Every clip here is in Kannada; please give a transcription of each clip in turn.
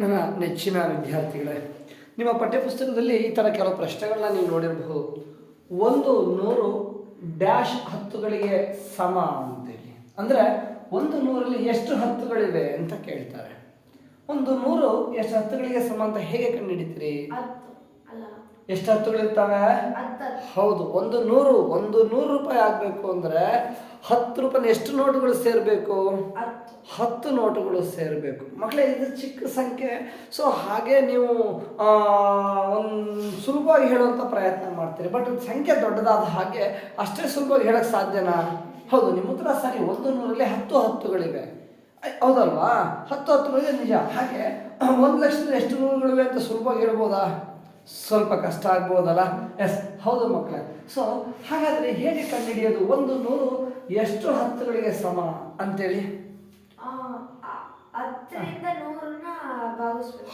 ನನ್ನ ನೆಚ್ಚಿನ ವಿದ್ಯಾರ್ಥಿಗಳೇ ನಿಮ್ಮ ಪಠ್ಯಪುಸ್ತಕದಲ್ಲಿ ಈ ಥರ ಕೆಲವು ಪ್ರಶ್ನೆಗಳನ್ನ ನೀವು ನೋಡಿರಬಹುದು. ಒಂದು ನೂರು ಡ್ಯಾಶ್ ಹತ್ತುಗಳಿಗೆ ಸಮ ಅಂತೇಳಿ. ಅಂದರೆ ಒಂದು ನೂರಲ್ಲಿ ಎಷ್ಟು ಹತ್ತುಗಳಿವೆ ಅಂತ ಕೇಳ್ತಾರೆ. ಒಂದು ನೂರು ಎಷ್ಟು ಹತ್ತುಗಳಿಗೆ ಸಮ ಅಂತ ಹೇಗೆ ಕಂಡು ಹಿಡಿತೀರಿ ಎಷ್ಟು ಹತ್ತುಗಳಿರ್ತಾವೆ? ಹತ್ತು ಹೌದು ಒಂದು ನೂರು ಒಂದು ನೂರು ರೂಪಾಯಿ ಆಗಬೇಕು ಅಂದರೆ ಹತ್ತು ರೂಪಾಯಿ ಎಷ್ಟು ನೋಟುಗಳು ಸೇರಬೇಕು? ಹತ್ತು. ನೋಟುಗಳು ಸೇರಬೇಕು. ಮಕ್ಕಳೇ ಇದು ಚಿಕ್ಕ ಸಂಖ್ಯೆ. ಸೊ ಹಾಗೆ ನೀವು ಒಂದು ಸುಲಭವಾಗಿ ಹೇಳುವಂಥ ಪ್ರಯತ್ನ ಮಾಡ್ತೀರಿ. ಬಟ್ ಸಂಖ್ಯೆ ದೊಡ್ಡದಾದ ಹಾಗೆ ಅಷ್ಟೇ ಸುಲಭವಾಗಿ ಹೇಳಕ್ಕೆ ಸಾಧ್ಯನಾ? ಹೌದು ನಿಮ್ಮ ಹತ್ರ ಸರಿ. ಒಂದು ನೂರಲ್ಲಿ ಹತ್ತು ಹತ್ತುಗಳಿವೆ. ಹೌದಲ್ವಾ? ಹತ್ತು ಹತ್ತುಗಳಿವೆ ನಿಜ. ಹಾಗೆ ಒಂದು ಲಕ್ಷದಲ್ಲಿ ಎಷ್ಟು ನೂರುಗಳಿವೆ ಅಂತ ಸುಲಭವಾಗಿ ಹೇಳ್ಬೋದಾ? ಸ್ವಲ್ಪ ಕಷ್ಟ ಆಗ್ಬೋದಲ್ಲ? ಎಸ್ ಹೌದು ಮಕ್ಕಳೇ ಸೊ ಹಾಗಾದರೆ ಹೇಗೆ ಕಂಡುಹಿಡಿಯೋದು? ಒಂದು ನೂರು ಎಷ್ಟು ಹತ್ತುಗಳಿಗೆ ಸಮ ಅಂತೇಳಿ?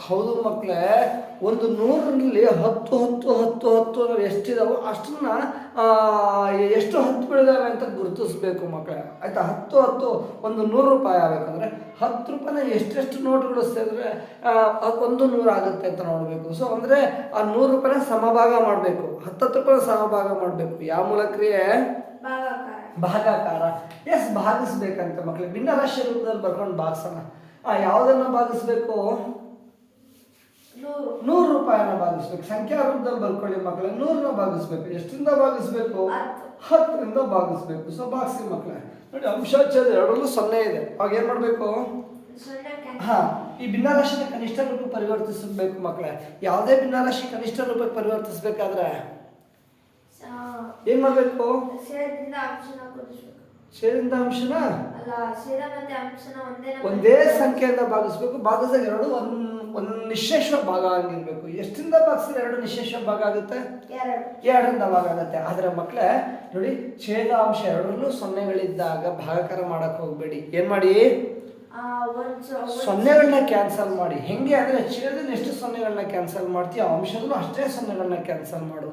ಹೌದು ಮಕ್ಕಳೇ ಒಂದು ನೂರಲ್ಲಿ ಹತ್ತು ಹತ್ತು ಹತ್ತು ಹತ್ತು ಅನ್ನೋ ಎಷ್ಟಿದಾವೋ ಅಷ್ಟನ್ನ ಎಷ್ಟು ಎಷ್ಟು ಬೆಳೆದಾವೆ ಅಂತ ಗುರುತಿಸ್ಬೇಕು ಮಕ್ಕಳೇ ಆಯ್ತಾ? ಹತ್ತು ಹತ್ತು ಒಂದು ನೂರು ರೂಪಾಯಿ ಆಗಬೇಕಂದ್ರೆ ಹತ್ತು ರೂಪಾಯಿನ ಎಷ್ಟೆಷ್ಟು ನೋಟುಗಳು ಸೇರಿದ್ರೆ ಒಂದು ನೂರು ಆಗುತ್ತೆ ಅಂತ ನೋಡಬೇಕು. ಸೊ ಅಂದರೆ ಆ ನೂರು ರೂಪಾಯಿನ ಸಮಭಾಗ ಮಾಡಬೇಕು. ಹತ್ತತ್ತು ರೂಪಾಯಿನ ಸಮಭಾಗ ಮಾಡಬೇಕು. ಯಾವ ಮೂಲಕ ಕ್ರಿಯೆ ಭಾಗಾಕಾರ. ಎಸ್ ಭಾಗಿಸ್ಬೇಕಂತ ಭಿನ್ನ ಭಿನ್ನರಾಶಿ ರೂಪದಲ್ಲಿ ಬರ್ಕೊಂಡು ಭಾಗಿಸೋಣ. ಆ ಯಾವುದನ್ನು ಭಾಗಿಸ್ಬೇಕು? ನೂರು. ರೂಪಾಯಿನ ಭಾಗಿಸ್ಬೇಕು. ಸಂಖ್ಯಾ ರೂಪದಲ್ಲಿ ಬರ್ಕೊಳ್ಳಿ ಮಕ್ಕಳೇ ನೂರನ್ನ ಭಾಗಿಸ್ಬೇಕು. ಎಷ್ಟರಿಂದ ಭಾಗಿಸ್ಬೇಕು? ಹತ್ತು. ಹತ್ತರಿಂದ ಭಾಗಿಸ್ಬೇಕು. ಸೊ ಭಾಗಿಸಿ ಮಕ್ಕಳೇ ನೋಡಿ ಅಂಶ ಛೇದ ಎರಡರಲ್ಲೂ ಸೊನ್ನೆ ಇದೆ. ಅವಾಗ ಏನು ಮಾಡಬೇಕು? ಹಾ ಈ ಭಿನ್ನರಾಶಿನ ಕನಿಷ್ಠ ರೂಪಕ್ಕೆ ಪರಿವರ್ತಿಸಬೇಕು ಮಕ್ಕಳೇ ಯಾವುದೇ ಭಿನ್ನರಾಶಿ ಕನಿಷ್ಠ ರೂಪಕ್ಕೆ ಪರಿವರ್ತಿಸ್ಬೇಕಾದ್ರೆ ಏನು ಮಾಡಬೇಕು? ಸೇರದಿಂದ ಅಂಶನ ಕೂಡಿಸ್ಬೇಕು. ಛೇದಿಂದ ಅಂಶನ? ಅಲ್ಲ ಸೇರ ಮತ್ತೆ ಅಂಶನ ಒಂದೇ ಒಂದೇ ಸಂಖ್ಯೆಯಿಂದ ಭಾಗಿಸ್ಬೇಕು. ಭಾಗಿಸಿದಾಗ ಎರಡು ಒಂದ್ ಒಂದ್ ನಿಶೇಷ ಭಾಗ ಆಗಿರ್ಬೇಕು ಎಷ್ಟಿಂದ ಭಾಗಿಸಿದ್ರೆ ಎರಡು ನಿಶೇಷ ಭಾಗ ಆಗುತ್ತೆ? ಎರಡರಿಂದ ಭಾಗ ಆಗುತ್ತೆ. ಆದ್ರೆ ಮಕ್ಕಳೇ ನೋಡಿ ಛೇದ ಅಂಶ ಎರಡರಲ್ಲೂ ಸೊನ್ನೆಗಳಿದ್ದಾಗ ಭಾಗಾಕಾರ ಮಾಡಕ್ ಹೋಗ್ಬೇಡಿ. ಏನ್ ಮಾಡಿ? ಸೊನ್ನೆಗಳನ್ನ ಕ್ಯಾನ್ಸಲ್ ಮಾಡಿ. ಹೆಂಗೆ ಅಂದ್ರೆ ಛೇದದಲ್ಲಿ ಎಷ್ಟು ಸೊನ್ನೆಗಳನ್ನ ಕ್ಯಾನ್ಸಲ್ ಮಾಡ್ತೀಯ ಅಂಶದಲ್ಲೂ ಅಷ್ಟೇ ಸೊನ್ನೆಗಳನ್ನ ಕ್ಯಾನ್ಸಲ್ ಮಾಡು.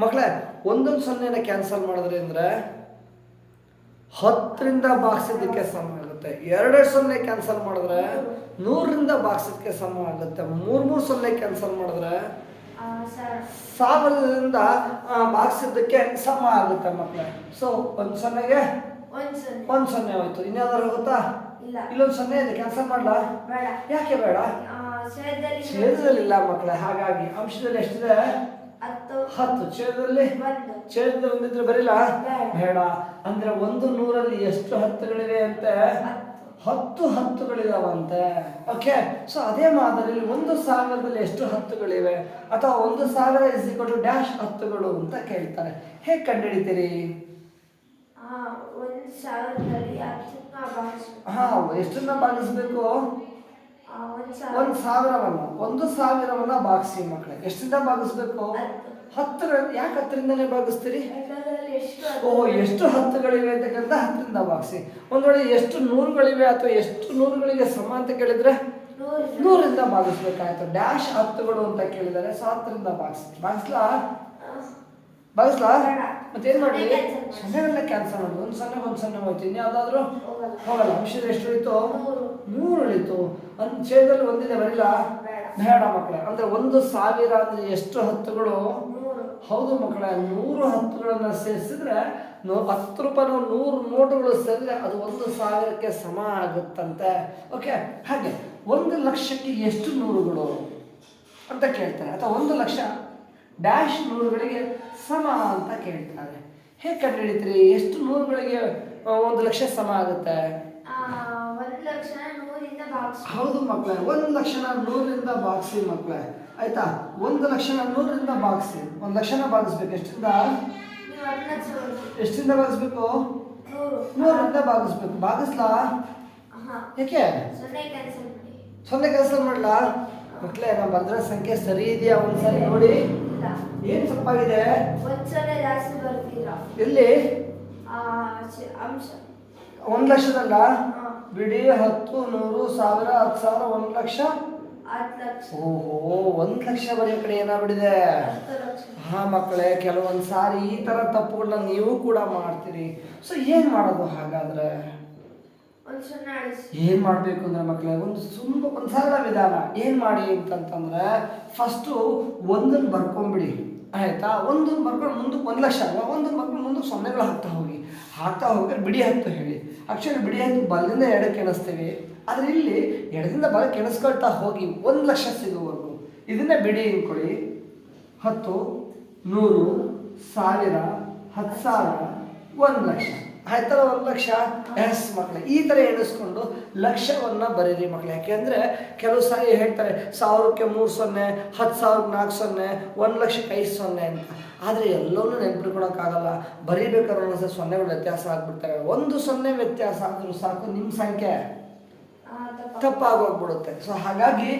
ಮಕ್ಕಳೇ ಒಂದೊಂದು ಸೊನ್ನೆನ ಕ್ಯಾನ್ಸಲ್ ಮಾಡಿದ್ರೆ ಅಂದರೆ ಹತ್ತರಿಂದ ಭಾಗಿಸಿದ್ದಕ್ಕೆ ಸಮ ಆಗುತ್ತೆ. ಎರಡೆರಡು ಸೊನ್ನೆ ಕ್ಯಾನ್ಸಲ್ ಮಾಡಿದ್ರೆ ನೂರರಿಂದ ಭಾಗಿಸಿದ್ದಕ್ಕೆ ಸಮ ಆಗುತ್ತೆ. ಮೂರು ಮೂರು ಸೊನ್ನೆ ಕ್ಯಾನ್ಸಲ್ ಮಾಡಿದ್ರೆ ಸಾವಿರದಿಂದ ಭಾಗಿಸಿದ್ದಕ್ಕೆ ಸಮ ಆಗುತ್ತೆ ಮಕ್ಕಳೇ ಸೊ ಒಂದು ಸೊನ್ನೆಗೆ ಒಂದ್ ಸೊನ್ನೆ. ಒಂದು ಸೊನ್ನೆ ಹೋಯ್ತು. ಇನ್ಯಾವ್ದಾರು ಗೊತ್ತಾ? ಇಲ್ಲ. ಇಲ್ಲೊಂದು ಸೊನ್ನೆ ಇದೆ. ಕ್ಯಾನ್ಸಲ್ ಮಾಡ್ಲಾ? ಯಾಕೆ ಬೇಡ? ಸೇರದಲ್ಲಿ ಛೇದದಲ್ಲಿಲ್ಲ ಮಕ್ಕಳೇ ಹಾಗಾಗಿ ಅಂಶದಲ್ಲಿ ಎಷ್ಟಿದೆ? ಹತ್ತು ಹತ್ತು. ಛೇದದಲ್ಲಿ? ಛೇದದಲ್ಲಿ ಒಂದಿದ್ರೆ ಬರೀಲ್ಲ ಬೇಡ. ಅಂದ್ರೆ ಒಂದು ನೂರಲ್ಲಿ ಎಷ್ಟು ಹತ್ತುಗಳಿವೆ ಅಂತೆ? ಹತ್ತು ಹತ್ತು ಹತ್ತುಗಳಿದಾವಂತೆ. ಓಕೆ ಸೊ ಅದೇ ಮಾದರಿಯಲ್ಲಿ ಒಂದು ಸಾವಿರದಲ್ಲಿ ಎಷ್ಟು ಹತ್ತುಗಳಿವೆ? ಅಥವಾ ಒಂದು ಸಾವಿರ ಇಸ್ ಟು ಡ್ಯಾಶ್ ಹತ್ತುಗಳು ಅಂತ ಕೇಳ್ತಾರೆ. ಹೇಗೆ ಕಂಡುಹಿಡಿತೀರಿ? ಹಾ ಎಷ್ಟನ್ನ ಭಾಗಿಸ್ಬೇಕು? ಒಂದ್ ಸಾವಿರವನ್ನ ಒಂದು ಸಾವಿರವನ್ನ ಭಾಗಿಸಿ ಮಕ್ಕಳೇ ಎಷ್ಟರಿಂದ ಭಾಗಿಸ್ಬೇಕು ಹತ್ತು. ಹತ್ತರ ಯಾಕೆ ಹತ್ತರಿಂದನೇ ಭಾಗಿಸ್ತೀರಿ ಓಹ್ ಎಷ್ಟು ಓ ಎಷ್ಟು ಹತ್ತುಗಳಿವೆ ಅಂತಕ್ಕಂಥ ಹತ್ತರಿಂದ ಭಾಗಿಸಿ ಒಂದು ವೇಳೆ ಎಷ್ಟು ನೂರುಗಳಿವೆ ಅಥವಾ ಎಷ್ಟು ನೂರುಗಳಿಗೆ ಸಮ ಅಂತ ಕೇಳಿದ್ರೆ ನೂರು. ನೂರಿಂದ ಭಾಗಿಸ್ಬೇಕಾಯ್ತು ಡ್ಯಾಶ್ ಹತ್ತುಗಳು ಅಂತ ಕೇಳಿದರೆ ಸೊ ಹತ್ತರಿಂದ ಭಾಗಿಸಿ ಭಾಗಿಸ್ಲಾ ಭಾಗಿಸ್ಲಾ ಮತ್ತೇನು ಮಾಡಿ ಸೊನ್ನೆಗಳನ್ನ ಕ್ಯಾನ್ಸಲ್ ಮಾಡಿ ಒಂದು ಸೊನ್ನೆ ಒಂದು ಸೊನ್ನೆ ಹೋಯ್ತು. ಇನ್ಯಾವುದಾದ್ರೂ ಹೋಗಲ್ಲ. ಹೋಗಲ್ಲ. ಅಂಶದ ಎಷ್ಟು ಉಳಿತು. ನೂರು ಉಳಿತು. ಒಂದು ಛೇದದಲ್ಲಿ ಒಂದಿದೆ ಬರಿಲ್ಲ ಬೇಡ. ಮಕ್ಕಳೇ ಅಂದ್ರೆ ಒಂದು ಸಾವಿರ ಅಂದ್ರೆ ಎಷ್ಟು ಹತ್ತುಗಳು? ಹೌದು ಮಕ್ಕಳೇ ನೂರು ಹತ್ತುಗಳನ್ನ ಸೇರಿಸಿದ್ರೆ ನೂ ಹತ್ತು ರೂಪಾಯಿ ನೂರು ನೋಟುಗಳು ಸೇರಿದ್ರೆ ಅದು ಒಂದು ಸಾವಿರಕ್ಕೆ ಸಮ ಆಗುತ್ತಂತೆ. ಓಕೆ? ಹಾಗೆ. ಒಂದು ಲಕ್ಷಕ್ಕೆ ಎಷ್ಟು ನೂರುಗಳು? ಅಂತ ಕೇಳ್ತಾರೆ. ಅಥವಾ ಒಂದು ಲಕ್ಷ. ಡ್ಯಾಶ್ ನೂರುಗಳಿಗೆ ಸಮ ಅಂತ ಕೇಳ್ತಾರೆ. ಹೇಗೆ ಕಂಡುಹಿಡಿತೀರಿ? ಎಷ್ಟು ನೂರುಗಳಿಗೆ ಒಂದು ಲಕ್ಷ ಸಮ ಆಗುತ್ತೆ? ಹೌದು ಮಕ್ಕಳೇ ಒಂದು ಲಕ್ಷನ ನೂರಿಂದ ಭಾಗಿಸಿ ಮಕ್ಕಳೇ ಆಯ್ತಾ? ಒಂದು ಲಕ್ಷನ ನೂರಿಂದ ಭಾಗಿಸಿ ಒಂದು ಲಕ್ಷನ ಬಾಗಿಸ್ಬೇಕು ಎಷ್ಟಿಂದ? ಎಷ್ಟಿಂದ ಬಾಗಿಸ್ಬೇಕು ನೂರಿಂದ ಬಾಗಿಸ್ಬೇಕು ಭಾಗಿಸ್ಬೇಕು ಭಾಗಿಸ್ಲಾ? ಹಾ. ಯಾಕೆ ಸೊನ್ನೆ ಕೆಲಸ ಮಾಡ್ಲಾ? ಮಕ್ಕಳೇ ನಾವು ಬಂದ್ರೆ ಸಂಖ್ಯೆ ಸರಿ ಇದೆಯಾ? ಒಂದ್ಸರಿ ನೋಡಿ. ಏನು ತಪ್ಪಾಗಿದೆ? ಜಾಸ್ತಿ ಎಲ್ಲಿ? ಅಂಶ. ಒಂದು ಲಕ್ಷದಲ್ಲ? ಬಿಡಿ ಹತ್ತು ನೂರು ಸಾವಿರ ಹತ್ತು ಸಾವಿರ ಒಂದು ಲಕ್ಷ? ಓಹೋ ಒಂದ್ ಲಕ್ಷ ಬರೀ ಕಡೆ ಏನಾಗ್ಬಿಟ್ಟಿದೆ? ಬಿಡಿದೆ ಹಾ ಮಕ್ಕಳೇ ಕೆಲವೊಂದು ಸಾರಿ ಈ ತರ ತಪ್ಪುಗಳನ್ನ ನೀವು ಕೂಡ ಮಾಡ್ತೀರಿ. ಸೊ ಏನ್ ಮಾಡೋದು ಹಾಗಾದ್ರೆ? ಏನು ಮಾಡಬೇಕು ಅಂದ್ರೆ ಮಕ್ಕಳೇ, ಒಂದು ಸುಲಭ, ಒಂದು ಸರಳ ವಿಧಾನ. ಏನು ಮಾಡಿ ಅಂತಂತಂದ್ರೆ ಫಸ್ಟು ಒಂದನ್ನು ಬರ್ಕೊಂಬಿಡಿ. ಆಯಿತಾ? ಒಂದನ್ನು ಬರ್ಕೊಂಡು ಮುಂದಕ್ಕೆ ಒಂದು ಲಕ್ಷ ಅಲ್ಲ ಒಂದನ್ನು ಬರ್ಕೊಂಡು ಮುಂದಕ್ಕೆ ಸೊನ್ನೆಗಳು ಹಾಕ್ತಾ ಹೋಗಿ. ಹಾಕ್ತಾ ಹೋಗಿ ಬಿಡಿ ಹತ್ತು ಹೇಳಿ. ಆ್ಯಕ್ಚುಲಿ ಬಿಡಿ ಹತ್ತು ಬಲದಿಂದ ಎಡಕ್ಕೆ ಎಣಿಸ್ತೀವಿ ಆದರೆ ಇಲ್ಲಿ ಎಡದಿಂದ ಬಲಕ್ಕೆ ಎಣಿಸ್ಕೊಳ್ತಾ ಹೋಗಿ ಒಂದು ಲಕ್ಷ ಸಿಗುವವರೆಗೂ. ಇದನ್ನೇ ಬಿಡಿ ಅಂದ್ಕೊಳ್ಳಿ. ಹತ್ತು, ನೂರು, ಸಾವಿರ, ಹತ್ತು ಸಾವಿರ, ಒಂದು ಲಕ್ಷ. ಆಯ್ತಲ್ಲ ಒಂದು ಲಕ್ಷ ಎಸ್ ಮಕ್ಕಳೇ ಈ ಥರ ಎಣಿಸ್ಕೊಂಡು ಲಕ್ಷವನ್ನು ಬರೀರಿ ಮಕ್ಕಳು ಯಾಕೆಂದರೆ ಕೆಲವು ಸಾರಿ ಹೇಳ್ತಾರೆ, ಸಾವಿರಕ್ಕೆ ಮೂರು ಸೊನ್ನೆ, ಹತ್ತು ಸಾವಿರಕ್ಕೆ ನಾಲ್ಕು ಸೊನ್ನೆ, ಒಂದು ಲಕ್ಷಕ್ಕೆ ಐದು ಸೊನ್ನೆ ಅಂತ. ಆದರೆ ಎಲ್ಲವನ್ನೂ ನೆನ್ಪಿಟ್ಕೊಳಕ್ಕಾಗಲ್ಲ. ಬರೀಬೇಕಾದ್ರೆ ಒಂದೊಂದ್ಸಲ ಸೊನ್ನೆಗಳು ವ್ಯತ್ಯಾಸ ಆಗಿಬಿಡ್ತಾರೆ ಒಂದು ಸೊನ್ನೆ ವ್ಯತ್ಯಾಸ ಆದರೂ ಸಾಕು, ನಿಮ್ಮ ಸಂಖ್ಯೆ. ತಪ್ಪಾಗೋಗ್ಬಿಡುತ್ತೆ. ಸೊ ಹಾಗಾಗಿ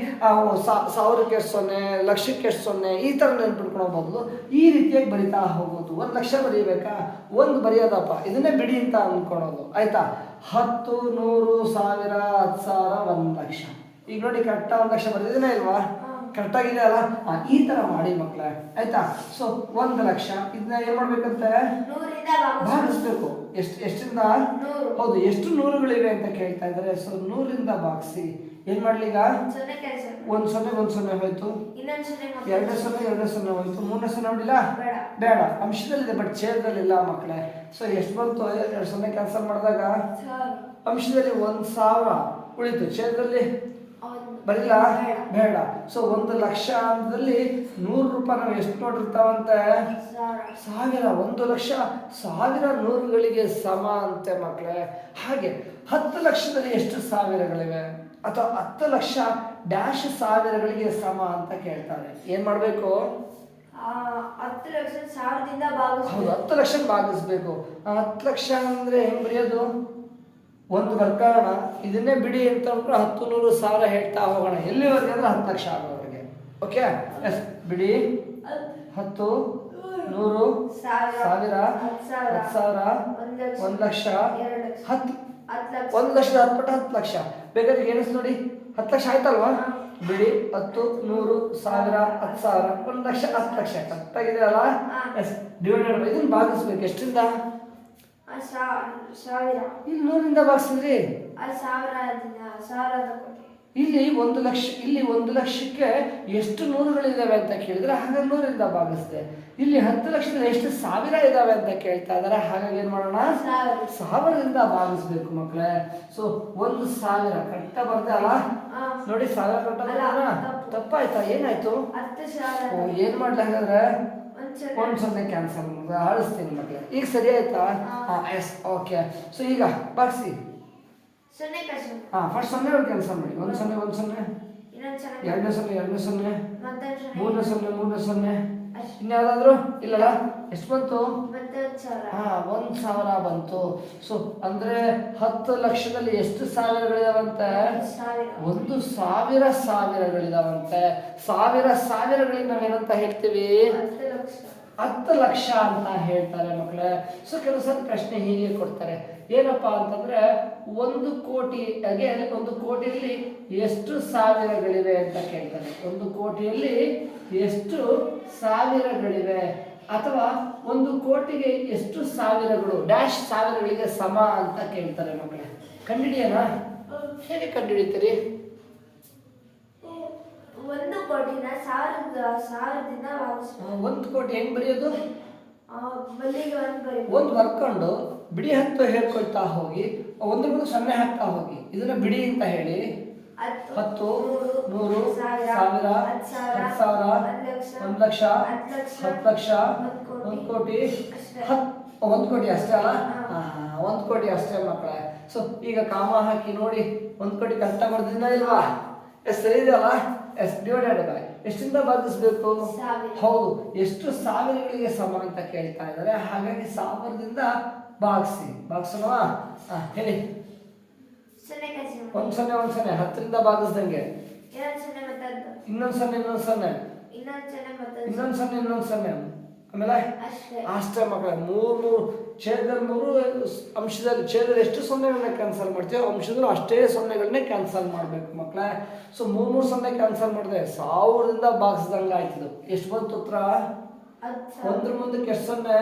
ಸಾವಿರಕ್ಕೆ ಎಷ್ಟು ಸೊನ್ನೆ ಲಕ್ಷಕ್ಕೆ ಸೊನ್ನೆ, ಈ ಥರ ನೆನ್ಪಿಟ್ಕೊಳ್ಳೋ ಬದಲು ಈ ರೀತಿಯಾಗಿ ಬರಿತಾ ಹೋಗೋದು. ಒಂದು ಲಕ್ಷ ಬರೀಬೇಕಾ? ಒಂದು ಬರೆಯೋದಪ್ಪ. ಇದನ್ನೇ ಬಿಡಿ ಅಂತ ಅಂದ್ಕೊಳೋದು ಆಯ್ತಾ? ಹತ್ತು ನೂರು ಸಾವಿರ ಹತ್ತು ಸಾವಿರ ಒಂದು ಲಕ್ಷ. ಈಗ ನೋಡಿ ಕರೆಕ್ಟಾಗಿ ಒಂದು ಲಕ್ಷ ಬರೆದಿದ್ದೇನೆ ಇಲ್ವಾ? ಕರೆಕ್ಟಾಗಿದೆ ಅಲ್ಲ? ಈ ಥರ ಮಾಡಿ ಮಕ್ಕಳೇ ಆಯ್ತಾ? ಸೊ ಒಂದು ಲಕ್ಷ. ಇದನ್ನ ಏನು ಮಾಡ್ಬೇಕಂತೆ? ಭಾಗಿಸ್ಬೇಕು ಎಷ್ಟು ಎಷ್ಟರಿಂದ. ಹೌದು ಎಷ್ಟು ನೂರುಗಳಿವೆ ಅಂತ ಕೇಳ್ತಾ ಇದ್ದಾರೆ. ಸೊ ನೂರಿಂದ ಭಾಗಿಸಿ ಏನ್ ಮಾಡ್ಲಿ ಈಗ? ಸೊನ್ನೆ ಕೆಲಸ. ಒಂದ್ ಸೊನ್ನೆ ಒಂದ್ ಸೊನ್ನೆ ಹೋಯ್ತು. ಇನ್ನೊಂದು ಸೊನ್ನೆ ಎರಡನೇ ಮತ್ತೊಂದು ಸೊನ್ನೆ ಹೋಯ್ತು. ಮೂರನೇ ಸೊನ್ನೆ ನೋಡಿಲ್ಲ ಬೇಡ. ಅಂಶದಲ್ಲಿದೆ ಬಟ್ ಛೇದದಲ್ಲಿಲ್ಲ ಮಕ್ಕಳೇ ಸೊ ಎಷ್ಟು ಬಂತು? ಎರಡು ಸೊನ್ನೆ ಕ್ಯಾನ್ಸಲ್ ಮಾಡಿದಾಗ? ಅಂಶದಲ್ಲಿ ಒಂದ್ ಸಾವಿರ ಉಳಿತು. ಛೇದದಲ್ಲಿ ಬರಿಲ್ಲ ಬೇಡ. ಸೊ ಒಂದು ಲಕ್ಷ ಅಂದ್ರಲ್ಲಿ ನೂರು ರೂಪಾಯಿ ನಾವು ಎಷ್ಟು ನೋಡಿರ್ತಾವಂತೆ? ಸಾವಿರ. ಒಂದು ಲಕ್ಷ. ಸಾವಿರ ನೂರುಗಳಿಗೆ ಸಮ ಅಂತೆ ಮಕ್ಕಳೇ ಹಾಗೆ ಹತ್ತು ಲಕ್ಷದಲ್ಲಿ ಎಷ್ಟು ಸಾವಿರಗಳಿವೆ? ಅಥವಾ ಹತ್ತು ಲಕ್ಷ ಡ್ಯಾಶ್ ಸಾವಿರಗಳಿಗೆ ಸಮ ಅಂತ ಕೇಳ್ತಾರೆ. ಏನ್ ಮಾಡಬೇಕು? ಹತ್ತು ಲಕ್ಷ ಸಾವಿರದಿಂದ ಹೌದು ಹತ್ತು ಲಕ್ಷ ಭಾಗಿಸ್ಬೇಕು. ಹತ್ತು ಲಕ್ಷ ಅಂದ್ರೆ ಹೆಂಗ್ ಬರೆಯೋದು? ಒಂದು ಪ್ರಕರಣ ಇದನ್ನೇ ಬಿಡಿ ಅಂತ ಅಂದ್ಬಿಟ್ಟು ಹತ್ತು ನೂರು ಸಾವಿರ ಹೇಳ್ತಾ ಹೋಗೋಣ. ಎಲ್ಲಿವರೆಗೆ ಅಂದ್ರೆ ಹತ್ತು ಲಕ್ಷ ಆಗೋವರೆಗೆ. ಓಕೆ ಎಸ್ ಬಿಡಿ. ಹತ್ತು ನೂರು ಸಾವಿರ ಹತ್ತು ಸಾವಿರ ಒಂದು ಲಕ್ಷ ಹತ್ತು ಒಂದು ಲಕ್ಷದ ಹತ್ತು ಪಟ್ಟು ಹತ್ತು ಲಕ್ಷ. ಬೇಕಾದ್ರೆ ಎಣಿಸ್ ನೋಡಿ? ಹತ್ತು ಲಕ್ಷ ಆಯ್ತಲ್ವಾ? ಬಿಡಿ ಹತ್ತು ನೂರು ಸಾವಿರ ಹತ್ತು ಸಾವಿರ ಒಂದು ಲಕ್ಷ ಹತ್ತು ಲಕ್ಷ. ಕರೆಕ್ಟಾಗಿದೆ ಅಲ್ಲ. ಎಸ್ ಡಿವೈಡೆಡ್ ಬೈ ಇದನ್ನ ಭಾಗಿಸ್ಬೇಕು. ಎಷ್ಟರಿಂದ ಸಾ- ಸಾವಿರ ಇಲ್ಲಿ ನೂರಿಂದ ಭಾಗಿಸಿದ್ರಿ? ಆ ಸಾವಿರದಿಂದ ಸಾವಿರದ ಕೋಟಿ. ಇಲ್ಲಿ ಒಂದು ಲಕ್ಷ ಇಲ್ಲಿ ಒಂದು ಲಕ್ಷಕ್ಕೆ ಎಷ್ಟು ನೂರುಗಳಿದ್ದಾವೆ ಅಂತ ಕೇಳಿದ್ರೆ ಹಾಗಾಗಿ ನೂರಿಂದ ಭಾಗಿಸ್ತೆ ಇಲ್ಲಿ ಹತ್ತು ಲಕ್ಷದಲ್ಲಿ ಎಷ್ಟು ಸಾವಿರ ಇದಾವೆ ಅಂತ ಕೇಳ್ತಾ ಇದಾರೆ ಹಾಗಾಗಿ ಏನು ಮಾಡೋಣ? ಸಾವಿರ. ಸಾವಿರದಿಂದ ಭಾಗಿಸ್ಬೇಕು ಮಕ್ಕಳೇ. ಸೊ ಒಂದು ಸಾವಿರ ಕಟ್ಟ ಬರ್ದಲ್ಲ ಅಲ್ಲ? ನೋಡಿ ಸಾವಿರ ಕಟ್ಟ. ತಪ್ಪಾಯ್ತಾ? ಏನಾಯ್ತು? ಓ, ಏನು ಏನ್ ಮಾಡ್ಲಿ ಹಾಗಾದ್ರೆ? ಒಂದು ಸೊನ್ನೆ ಕ್ಯಾನ್ಸಲ್ ಅಳಿಸ್ತೀನಿ ಮಕ್ಕಳೇ ಈಗ ಸರಿ ಆಯ್ತಾ? ಹಾಂ. ಎಸ್ ಓಕೆ ಸೊ ಈಗ ಬರ್ಸಿ. ಸೊನ್ನೆ ಹಾಂ ಫಸ್ಟ್ ಸೊನ್ನೆ ಒಂದು ಕ್ಯಾನ್ಸಲ್ ಮಾಡಿ. ಒಂದು ಸೊನ್ನೆ ಒಂದು ಸೊನ್ನೆ. ಎರಡನೇ ಸೊನ್ನೆ ಎರಡನೇ ಸೊನ್ನೆ. ಮೂರನೇ ಸೊನ್ನೆ ಮೂರನೇ ಸೊನ್ನೆ. ಇನ್ಯಾವುದಾದ್ರು? ಇಲ್ಲಲ್ಲ? ಎಷ್ಟು ಬಂತು? ಹಾಂ ಒಂದು ಸಾವಿರ ಬಂತು. ಸೊ ಅಂದರೆ ಹತ್ತು ಲಕ್ಷದಲ್ಲಿ ಎಷ್ಟು ಸಾವಿರಗಳಿದಾವಂತೆ? ಒಂದು ಸಾವಿರ. ಒಂದು ಸಾವಿರ ಸಾವಿರಗಳಿದಾವಂತೆ. ಸಾವಿರ ಸಾವಿರಗಳಿಗೆ ನಾವೇನಂತ ಹೇಳ್ತೀವಿ? ಹತ್ತು ಲಕ್ಷ ಅಂತ ಹೇಳ್ತಾರೆ ಮಕ್ಕಳೇ. ಸೊ ಕೆಲವು ಪ್ರಶ್ನೆ ಹೀಗೆ ಕೊಡ್ತಾರೆ. ಏನಪ್ಪಾ ಅಂತಂದ್ರೆ ಒಂದು ಕೋಟಿ, ಹಾಗೆ ಒಂದು ಕೋಟಿಯಲ್ಲಿ ಎಷ್ಟು ಸಾವಿರಗಳಿವೆ ಅಂತ ಕೇಳ್ತಾರೆ. ಒಂದು ಕೋಟಿಯಲ್ಲಿ ಎಷ್ಟು ಸಾವಿರಗಳಿವೆ? ಅಥವಾ ಒಂದು ಕೋಟಿಗೆ ಎಷ್ಟು ಸಾವಿರಗಳು, ಡ್ಯಾಶ್ ಸಾವಿರಗಳಿಗೆ ಸಮ ಅಂತ ಕೇಳ್ತಾರೆ ಮಕ್ಕಳೇ. ಕಂಡಿಡಿಯೋಣ ಹೇಗೆ ಕಂಡುಹಿಡಿತೀರಿ? ಒಂದು ಕೋಟಿನ ಸಾವಿರದ ಸಾವಿರದಿಂದ ಭಾಗಿಸ್ಬೇಕು. ಒಂದು ಕೋಟಿ ಹೆಂಗ್ ಬರೆಯೋದು? ಬಲ್ಲಿಗೆ ಒಂದು ಬರಿ ಒಂದು ಬರ್ಕೊಂಡು ಬಿಡಿ ಹತ್ತು ಹೇಳ್ಕೊಳ್ತಾ ಹೋಗಿ ಒಂದ್ರ ಮುಂದೆ ಸೊನ್ನೆ ಹಾಕ್ತಾ ಹೋಗಿ ಇದನ್ನ ಬಿಡಿ ಅಂತ ಹೇಳಿ. ಹತ್ತು ಹತ್ತು ನೂರು ಸಾವಿರ ಸಾವಿರ ಹತ್ತು ಸಾವಿರ ಹತ್ತು ಒಂದು ಲಕ್ಷ ಒಂದು ಲಕ್ಷ ಹತ್ತು ಲಕ್ಷ ಹತ್ತು ಒಂದು ಕೋಟಿ. ಒಂದು ಕೋಟಿ ಅಷ್ಟೇ. ಹತ್ ಒಂದು ಕೋಟಿ ಅಷ್ಟೇ ಅಲ್ಲ. ಒಂದು ಕೋಟಿ ಅಷ್ಟೇ ಮಕ್ಕಳೇ. ಸೊ ಈಗ ಕಾಮ ಹಾಕಿ ನೋಡಿ ಒಂದು ಕೋಟಿ ಕಷ್ಟ ಬರ್ದಿನ ಇಲ್ವಾ? ಎಷ್ಟು ಸರಿ ಇದೆಯಲ್ಲ ಎಸ್ ಡಿವೈಡೆಡ್ ಬೈ ಎಷ್ಟಿಂದ ಭಾಗಿಸ್ಬೇಕು. ಹೌದು ಎಷ್ಟು ಸಾವಿರಗಳಿಗೆ ಸಮ ಅಂತ ಕೇಳ್ತಾ ಇದ್ದಾರೆ. ಹಾಗಾಗಿ ಸಾವಿರದಿಂದ ಭಾಗಿಸಿ. ಭಾಗಿಸೋಣವಾ ಹಾ ಹೇಳಿ. ಒಂದ್ ಸೊನ್ನೆ ಒಂದ್ ಸೊನ್ನೆ ಹತ್ತರಿಂದ ಭಾಗಿಸ್ದಂಗೆ. ಇನ್ನೊಂದು ಸೊನ್ನೆ ಇನ್ನೊಂದ್ ಸೊನ್ನೆ ಇನ್ನೊಂದ್ ಸೊನ್ನೆ. ಇನ್ನೊಂದು ಸೊನ್ನೆ ಆಮೇಲೆ? ಅಷ್ಟೇ. ಮಕ್ಕಳ ಮೂರು ಮೂರು ಛೇದದಲ್ಲಿ ಮೂರು ಅಂಶದಲ್ಲಿ ಛೇದದಲ್ಲಿ ಎಷ್ಟು ಸೊನ್ನೆಗಳನ್ನ ಕ್ಯಾನ್ಸಲ್ ಮಾಡ್ತೀವೋ ಅಂಶದಲ್ಲೂ ಅಷ್ಟೇ ಸೊನ್ನೆಗಳನ್ನೇ ಕ್ಯಾನ್ಸಲ್ ಮಾಡಬೇಕು ಮಕ್ಕಳೇ ಸೊ ಮೂರು ಮೂರು ಸೊನ್ನೆ ಕ್ಯಾನ್ಸಲ್ ಮಾಡಿದೆ ಸಾವಿರದಿಂದ ಭಾಗಿಸ್ದಂಗೆ ಆಯ್ತಿದ್ದು ಎಷ್ಟು ಬಂತು ಉತ್ತರ? ಒಂದ್ರ ಮುಂದಕ್ಕೆ ಎಷ್ಟು ಸೊನ್ನೆ?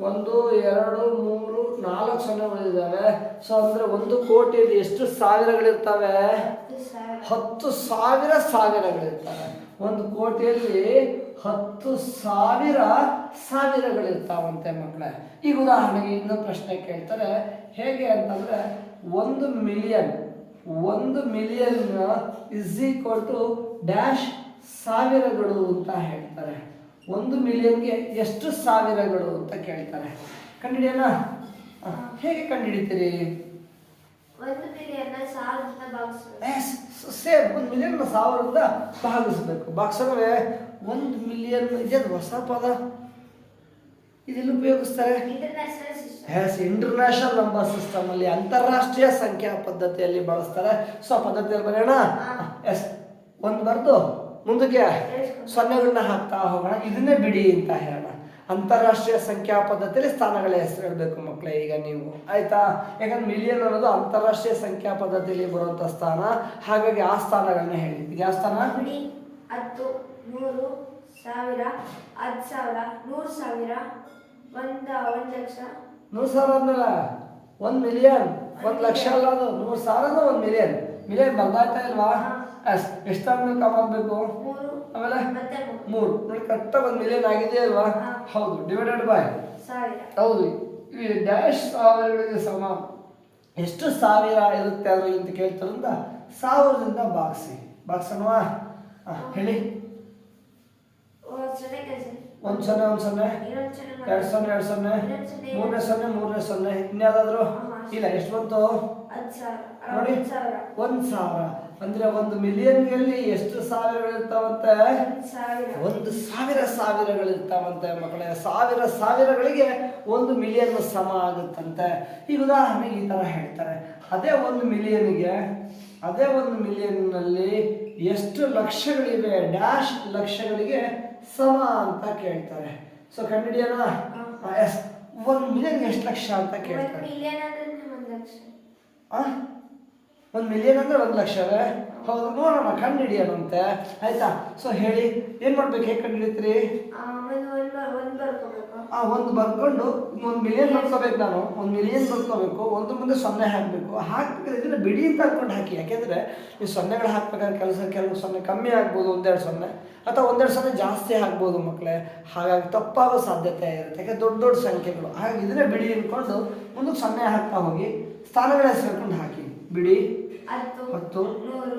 ಒಂದು ಎರಡು ಮೂರು ನಾಲ್ಕು ಸೊನ್ನೆಗಳಿದ್ದಾವೆ ಸೊ ಅಂದ್ರೆ ಒಂದು ಕೋಟಿಯಲ್ಲಿ ಎಷ್ಟು ಸಾವಿರಗಳಿರ್ತವೆ? ಹತ್ತು ಸಾವಿರ. ಹತ್ತು ಸಾವಿರ ಸಾವಿರಗಳಿರ್ತವೆ. ಒಂದು ಕೋಟಿಯಲ್ಲಿ ಹತ್ತು ಸಾವಿರ ಸಾವಿರಗಳಿರ್ತಾವಂತೆ ಮಕ್ಕಳೇ. ಈಗ ಉದಾಹರಣೆಗೆ ಇನ್ನೊಂದು ಪ್ರಶ್ನೆ ಕೇಳ್ತಾರೆ ಹೇಗೆ ಅಂತಂದ್ರೆ ಒಂದು ಮಿಲಿಯನ್ ಒಂದು million is equal to dash ಸಾವಿರಗಳು ಅಂತ ಹೇಳ್ತಾರೆ. ಒಂದು ಮಿಲಿಯನ್ಗೆ ಎಷ್ಟು ಸಾವಿರಗಳು ಅಂತ ಕೇಳ್ತಾರೆ. ಕಂಡುಹಿಡಿಯೋಣ? ಹೇಗೆ ಕಂಡುಹಿಡಿತೀರಿ? ಒಂದು ಮಿಲಿಯನ್ ಸಾವಿರದಿಂದ ಭಾಗಿಸಬೇಕು. ಎಸ್ ಸೇಮ್ ಒಂದು ಮಿಲಿಯನ್ ಸಾವಿರದಿಂದ ಭಾಗಿಸ್ಬೇಕು. ಭಾಗಿಸಿದ್ರೆ ಒಂದು ಮಿಲಿಯನ್ ಇದೇನು ಹೊಸ ಪದ. ಇದೆಲ್ಲ ಉಪಯೋಗಿಸ್ತಾರೆ? ಹ್ಯಾಸ್ ಇಂಟರ್ನ್ಯಾಷನಲ್ ನಂಬರ್ ಸಿಸ್ಟಮ್ ಅಲ್ಲಿ ಅಂತಾರಾಷ್ಟ್ರೀಯ ಸಂಖ್ಯಾ ಪದ್ಧತಿಯಲ್ಲಿ ಬಳಸ್ತಾರೆ. ಸೊ ಆ ಪದ್ಧತಿಯಲ್ಲಿ ಬರೆಯೋಣ? ಎಸ್ ಒಂದು ಬರ್ದು ಮುಂದಕ್ಕೆ ಸೊನ್ನೆಗಳನ್ನ ಹಾಕ್ತಾ ಹೋಗೋಣ. ಇದನ್ನೇ ಬಿಡಿ ಅಂತ ಹೇಳೋಣ. ಅಂತಾರಾಷ್ಟ್ರೀಯ ಸಂಖ್ಯಾ ಪದ್ಧತಿಯಲ್ಲಿ ಸ್ಥಾನಗಳ ಹೆಸರು ಹೇಳಬೇಕು ಮಕ್ಕಳೇ ಈಗ ನೀವು. ಆಯ್ತಾ? ಯಾಕಂದ್ರೆ ಮಿಲಿಯನ್ ಅನ್ನೋದು ಅಂತಾರಾಷ್ಟ್ರೀಯ ಸಂಖ್ಯಾ ಪದ್ಧತಿಯಲ್ಲಿ ಬರುವಂಥ ಸ್ಥಾನ. ಹಾಗಾಗಿ ಆ ಸ್ಥಾನಗಳನ್ನ ಹೇಳಿ. ಇದು ಯಾವ ಸ್ಥಾನ? ನೂರು ಸಾವಿರ ಹತ್ತು ಸಾವಿರ ನೂರು ಸಾವಿರ ಒಂದು ಒಂದು ಲಕ್ಷ. ನೂರು ಸಾವಿರ ಆದ್ಮೇಲೆ ಒಂದು ಮಿಲಿಯನ್ ಒಂದು ಲಕ್ಷ ಅಲ್ಲ ಅದು ನೂರು ಸಾವಿರದ ಒಂದು ಮಿಲಿಯನ್ ಮಿಲಿಯನ್ ಬರ್ದಾಯ್ತಾ ಇಲ್ವಾ? ಎಷ್ಟು ಅಂದ್ರೆ ಕಮಾಗಬೇಕು ಮೂರು ಆಮೇಲೆ ಮೂರು. ನೋಡಿ ಕರೆಕ್ಟಾಗಿ ಒಂದು ಮಿಲಿಯನ್ ಆಗಿದೆ ಅಲ್ವಾ. ಹೌದು ಡಿವೈಡೆಡ್ ಬೈ ಹೌದು ಈ ಡ್ಯಾಶ್ ಸಾವಿರಗಳಿಗೆ ಸಮ. ಎಷ್ಟು ಸಾವಿರ ಇರುತ್ತೆ ಅದ್ರ ಅಂತ ಕೇಳ್ತಾರಂತ? ಸಾವಿರದಿಂದ ಭಾಗಿಸಿ. ಬಾಗಿಸೋಣವಾ ಹೇಳಿ. ಒಂದು ಸೊನ್ನೆ ಒಂದು ಸೊನ್ನೆ. ಎರಡು ಸೊನ್ನೆ ಎರಡು ಸೊನ್ನೆ ಮೂರನೇ ಸೊನ್ನೆ ಮೂರನೇ ಸೊನ್ನೆ ಇನ್ಯಾವುದಾದ್ರು ಇಲ್ಲ ಎಷ್ಟು ಬಂತು ನೋಡಿ. ಒಂದು ಸಾವಿರ. ಅಂದ್ರೆ ಒಂದು ಮಿಲಿಯನ್ನಲ್ಲಿ ಎಷ್ಟು ಸಾವಿರಗಳಿರ್ತಾವಂತೆ? ಒಂದು ಸಾವಿರ. ಸಾವಿರಗಳಿರ್ತಾವಂತೆ ಮಕ್ಕಳೇ. ಸಾವಿರ ಸಾವಿರಗಳಿಗೆ ಒಂದು ಮಿಲಿಯನ್ ಸಮ ಆಗುತ್ತಂತೆ. ಈಗ ಉದಾಹರಣೆಗೆ ಈ ಥರ ಹೇಳ್ತಾರೆ. ಅದೇ ಒಂದು ಮಿಲಿಯನ್ಗೆ ಅದೇ ಒಂದು ಮಿಲಿಯನ್ನಲ್ಲಿ ಎಷ್ಟು ಲಕ್ಷಗಳಿವೆ? ಡ್ಯಾಶ್ ಲಕ್ಷಗಳಿಗೆ ಸಮ ಅಂತ ಕೇಳ್ತಾರೆ. ಸೊ ಕಂಡುಹಿಡಿಯೋಣ ಎಸ್ ಒಂದು ಮಿಲಿಯನ್ ಎಷ್ಟು ಲಕ್ಷ ಅಂತ ಕೇಳ್ತಾರೆ. ಒಂದು ಲಕ್ಷ. ಮಿಲಿಯನ್ ಅಂದ್ರೆ ಒಂದು ಲಕ್ಷವೇ ಹೌದು ನೋಡೋಣ ಕಂಡು ಹಿಡಿಯೋಣಂತೆ ಆಯ್ತಾ? ಸೊ ಹೇಳಿ ಏನು ಮಾಡ್ಬೇಕು ಹೇಗೆ ಕಂಡು ಹಿಡಿತೀರಿ ಆ, ಒಂದು ಆ ಬರ್ಕೊಂಡು ಒಂದು ಮಿಲಿಯನ್ ಬರ್ಕೋಬೇಕು ನಾನು. ಒಂದು ಮಿಲಿಯನ್ ಬರ್ಕೋಬೇಕು. ಒಂದು ಮುಂದೆ ಸೊನ್ನೆ ಹಾಕಬೇಕು. ಹಾಕಬೇಕಾದ್ರೆ ಇದನ್ನ ಬಿಡಿ ಅಂತ ಹಾಕೊಂಡು ಹಾಕಿ. ಯಾಕೆಂದ್ರೆ ನೀವು ಸೊನ್ನೆಗಳು ಹಾಕ್ಬೇಕಾದ್ರೆ ಕೆಲಸ ಕೆಲವು ಸೊನ್ನೆ ಕಮ್ಮಿ ಆಗ್ಬೋದು ಒಂದೆರಡು ಸೊನ್ನೆ. ಅಥವಾ ಒಂದೆರಡು ಸಲ ಜಾಸ್ತಿ ಆಗ್ಬೋದು ಮಕ್ಕಳೇ ಹಾಗಾಗಿ ತಪ್ಪಾಗೋ ಸಾಧ್ಯತೆ ಇರುತ್ತೆ. ಯಾಕೆ ದೊಡ್ಡ ದೊಡ್ಡ ಸಂಖ್ಯೆಗಳು. ಹಾಗಾಗಿ ಇದನ್ನೇ ಬಿಡಿ ಅಂದ್ಕೊಂಡು ಮುಂದಕ್ಕೆ ಸೊನ್ನೆ ಹಾಕ್ತಾ ಹೋಗಿ. ಸ್ಥಾನಗಳ ಹೆಸರುಕೊಂಡು ಹಾಕಿ. ಬಿಡಿ. ಹತ್ತು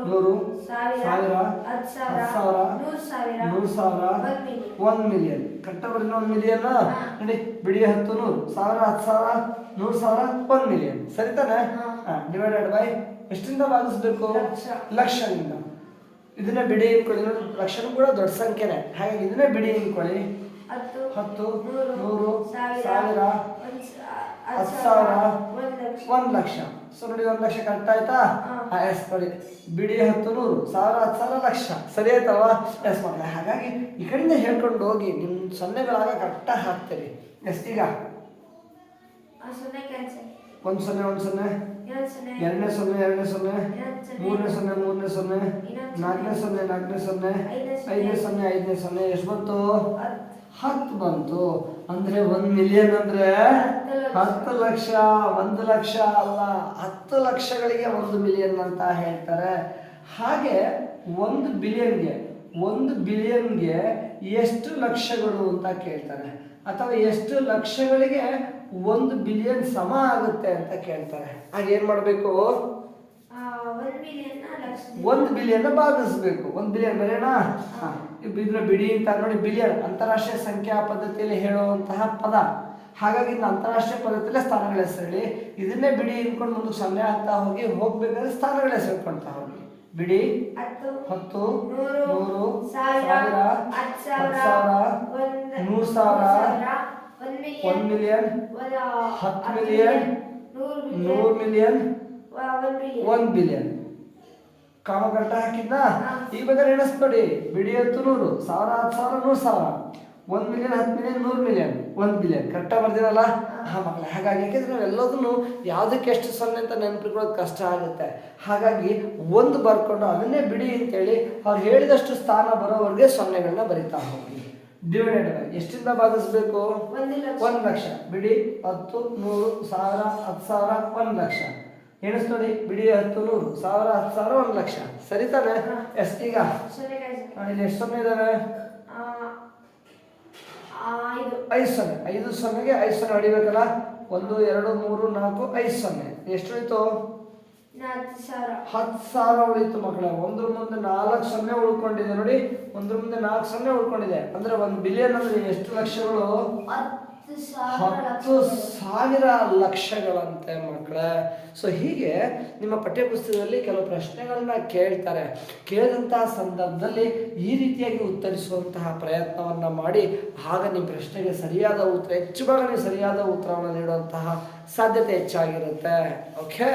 ನೂರು ಸಾವಿರ ಸಾವಿರ ಹತ್ತು ಸಾವಿರ ಸಾವಿರ ನೂರು ಸಾವಿರ ಒಂದು ಮಿಲಿಯನ್ ಒಂದು ಮಿಲಿಯನ್ ಕರೆಕ್ಟ ಬರೀ ಒಂದು ಮಿಲಿಯನ್ ನೋಡಿ ಬಿಡಿ ಹತ್ತು ನೂರು. ಸಾವಿರ ಹತ್ತು ಸಾವಿರ ನೂರು ಸಾವಿರ ಒಂದು ಮಿಲಿಯನ್ ಸರಿ ತಾನೆ. ಡಿವೈಡೆಡ್ ಬೈ ಎಷ್ಟಿಂದ ಭಾಗಿಸ್ಬೇಕು? ಲಕ್ಷ. ಲಕ್ಷದಿಂದ. ಇದನ್ನೇ ಬಿಡಿ ಇಟ್ಕೊಳ್ಳಿ ಲಕ್ಷಣ ಕೂಡ ದೊಡ್ಡ ಸಂಖ್ಯೆನೇ. ಹಾಗಾಗಿ ಇದನ್ನ ಬಿಡಿ ಅನ್ಕೊಳ್ಳಿ ಹತ್ತು ನೂರು ಸಾವಿರ ಹತ್ತು ಸಾವಿರ ಒಂದು ಲಕ್ಷ. ಸೊ ನೋಡಿ ಒಂದು ಲಕ್ಷ ಕರೆಕ್ಟ್ ಆಯ್ತಾ. ಎಸ್ ನೋಡಿ. ಬಿಡಿ ಹತ್ತು ನೂರು ಸಾವಿರ ಹತ್ತು ಸಾವಿರ ಲಕ್ಷ. ಸರಿ ಆಯ್ತಲ್ವಾ? ಎಸ್ ಮಾಡಿ ಹಾಗಾಗಿ ಈ ಕಡೆಯಿಂದ ಹೇಳ್ಕೊಂಡು ಹೋಗಿ ನಿಮ್ಮ ಸೊನ್ನೆಗಳಾಗ ಕರೆಕ್ಟಾಗಿ ಹಾಕ್ತೀರಿ. ಎಸ್ ಈಗ. ಒಂದು ಸೊನ್ನೆ ಒಂದು ಸೊನ್ನೆ. ಎರಡನೇ ಸೊನ್ನೆ ಎರಡನೇ ಸೊನ್ನೆ ಮೂರನೇ ಸೊನ್ನೆ ಮೂರನೇ ಸೊನ್ನೆ ನಾಲ್ಕನೇ ಸೊನ್ನೆ ನಾಲ್ಕನೇ ಸೊನ್ನೆ ಐದನೇ ಸೊನ್ನೆ. ಐದನೇ ಸೊನ್ನೆ ಎಷ್ಟು ಬಂತು ಹತ್ತು ಬಂತು ಅಂದ್ರೆ ಒಂದ್ ಮಿಲಿಯನ್ ಅಂದ್ರೆ. ಹತ್ತು ಲಕ್ಷ ಒಂದು ಲಕ್ಷ ಅಲ್ಲ ಹತ್ತು ಲಕ್ಷಗಳಿಗೆ ಒಂದು ಮಿಲಿಯನ್ ಅಂತ ಹೇಳ್ತಾರೆ ಹಾಗೆ ಒಂದು ಬಿಲಿಯನ್ಗೆ ಒಂದು ಬಿಲಿಯನ್ಗೆ ಎಷ್ಟು ಲಕ್ಷಗಳು ಅಂತ ಕೇಳ್ತಾರೆ ಅಥವಾ ಎಷ್ಟು ಲಕ್ಷಗಳಿಗೆ ಒಂದು ಬಿಲಿಯನ್ ಸಮ ಆಗುತ್ತೆ ಅಂತ ಕೇಳ್ತಾರೆ. ಆಗ ಏನ್ ಮಾಡಬೇಕು? ಒಂದು ಬಿಲಿಯನ್ನ ಲಕ್ಷ ಒಂದು ಬಿಲಿಯನ್ ಭಾಗಿಸ್ಬೇಕು ಒಂದು ಬಿಲಿಯನ್ ಬರೆಯೋಣ ಇದ್ರ ಬಿಡಿ ಅಂತ ನೋಡಿ ಬಿಲಿಯನ್ ಅಂತಾರಾಷ್ಟ್ರೀಯ ಸಂಖ್ಯಾ ಪದ್ಧತಿಯಲ್ಲಿ ಹೇಳುವಂತಹ ಪದ. ಹಾಗಾಗಿ ಅಂತಾರಾಷ್ಟ್ರೀಯ ಪದ್ಧತಿಯಲ್ಲೇ ಸ್ಥಾನಗಳ ಹೆಸರು ಹೇಳಿ ಇದನ್ನೇ ಬಿಡಿ ಇನ್ಕೊಂಡು ಮುಂದೆ ಸಮಯ ಅಂತ ಹೋಗಿ ಹೋಗ್ಬೇಕಾದ್ರೆ ಸ್ಥಾನಗಳ ಹೆಸರು ಹೇಳ್ಕೊಳ್ತಾ ಹೋಗಿ. ಬಿಡಿ. ಹತ್ತು ನೂರು ಸಾವಿರ ಸಾವಿರ ನೂರು ಸಾವಿರ ಒಂದು ಮಿಲಿಯನ್ ಹತ್ತು ಮಿಲಿಯನ್ ನೂರು ಮಿಲಿಯನ್ ಒನ್ ಒಂದು ಬಿಲಿಯನ್ ಕಾಮ ಕರೆಕ್ಟ್ ಹಾಕಿದ್ನಾ. ಈ ಬೇಕಾದ್ರೆ ಎಣಿಸ್ಬೇಡಿ. ಬಿಡಿ ಹತ್ತು ನೂರು ಸಾವಿರ ಹತ್ತು ಸಾವಿರ ನೂರು ಸಾವಿರ. ಒಂದು ಮಿಲಿಯನ್ ಹತ್ತು ಮಿಲಿಯನ್ ನೂರು ಮಿಲಿಯನ್ ಒಂದು ಬಿಲಿಯನ್ ಕರೆಕ್ಟಾಗಿ ಬರ್ದಿರಲ್ಲ? ಹಾಂ. ಮಕ್ಕಳೇ ಹಾಗಾಗಿ ಯಾಕೆಂದ್ರೆ ನಾವೆಲ್ಲದನ್ನು ಯಾವುದಕ್ಕೆ ಎಷ್ಟು ಸೊನ್ನೆ ಅಂತ ನೆನಪಿಟ್ಕೊಳ್ಳೋದು ಕಷ್ಟ ಆಗುತ್ತೆ. ಹಾಗಾಗಿ ಒಂದು ಬರ್ಕೊಂಡು ಅದನ್ನೇ ಬಿಡಿ ಅಂತೇಳಿ ಅವ್ರು ಹೇಳಿದಷ್ಟು ಸ್ಥಾನ ಬರೋವರೆಗೆ ಸೊನ್ನೆಗಳನ್ನ ಬರಿತಾ ಹೋಗಿ ಡಿವೈಡೆಡ್ ಎಷ್ಟಿಂದ ಭಾಗಿಸ್ಬೇಕು ಒಂದು ಲಕ್ಷ. ಬಿಡಿ ಹತ್ತು ನೂರು ಸಾವಿರ ಹತ್ತು ಸಾವಿರ ಒಂದು ಲಕ್ಷ. ಎಣಿಸ್ ನೋಡಿ ಬಿಡಿ ಹತ್ತು ನೂರು ಸಾವಿರ ಹತ್ತು ಸಾವಿರ ಒಂದು ಲಕ್ಷ. ಸರಿ ತಾನೆ. ಎಸ್ ಈಗ? ಇಲ್ಲಿ ಎಷ್ಟು ಸೊನ್ನೆ ಇದಾವೆ? ಐದು. ಸೊನ್ನೆ. ಐದು ಸೊನ್ನೆಗೆ ಐದು ಸೊನ್ನೆ ಹೊಡಿಬೇಕಲ್ಲ? ಒಂದು ಎರಡು ಮೂರು ನಾಲ್ಕು ಐದು ಸೊನ್ನೆ. ಎಷ್ಟು ಉಳಿತು ಹತ್ತು ಸಾವಿರ. ಉಳಿತು ಮಕ್ಕಳೇ ಒಂದ್ರ ಮುಂದೆ ನಾಲ್ಕು ಸೊನ್ನೆ ಉಳ್ಕೊಂಡಿದೆ ನೋಡಿ ಒಂದ್ರ ಮುಂದೆ ನಾಲ್ಕು ಸೊನ್ನೆ ಉಳ್ಕೊಂಡಿದೆ. ಅಂದ್ರೆ ಒಂದು ಬಿಲಿಯನ್ ಅಂದ್ರೆ ಎಷ್ಟು ಲಕ್ಷಗಳು? ಹತ್ತು ಸಾವಿರ ಲಕ್ಷಗಳಂತೆ ಮಕ್ಕಳ. ಸೊ ಹೀಗೆ ನಿಮ್ಮ ಪಠ್ಯಪುಸ್ತಕದಲ್ಲಿ ಕೆಲವು ಪ್ರಶ್ನೆಗಳನ್ನ ಕೇಳ್ತಾರೆ. ಕೇಳಿದಂತಹ ಸಂದರ್ಭದಲ್ಲಿ ಈ ರೀತಿಯಾಗಿ ಉತ್ತರಿಸುವಂತಹ ಪ್ರಯತ್ನವನ್ನ ಮಾಡಿ ಆಗ ನಿಮ್ಮ ಪ್ರಶ್ನೆಗೆ ಸರಿಯಾದ ಉತ್ತರ ಹೆಚ್ಚು ಭಾಗ ನೀವು ಸರಿಯಾದ ಉತ್ತರವನ್ನು ನೀಡುವಂತಹ ಸಾಧ್ಯತೆ ಹೆಚ್ಚಾಗಿರುತ್ತೆ. ಓಕೆ.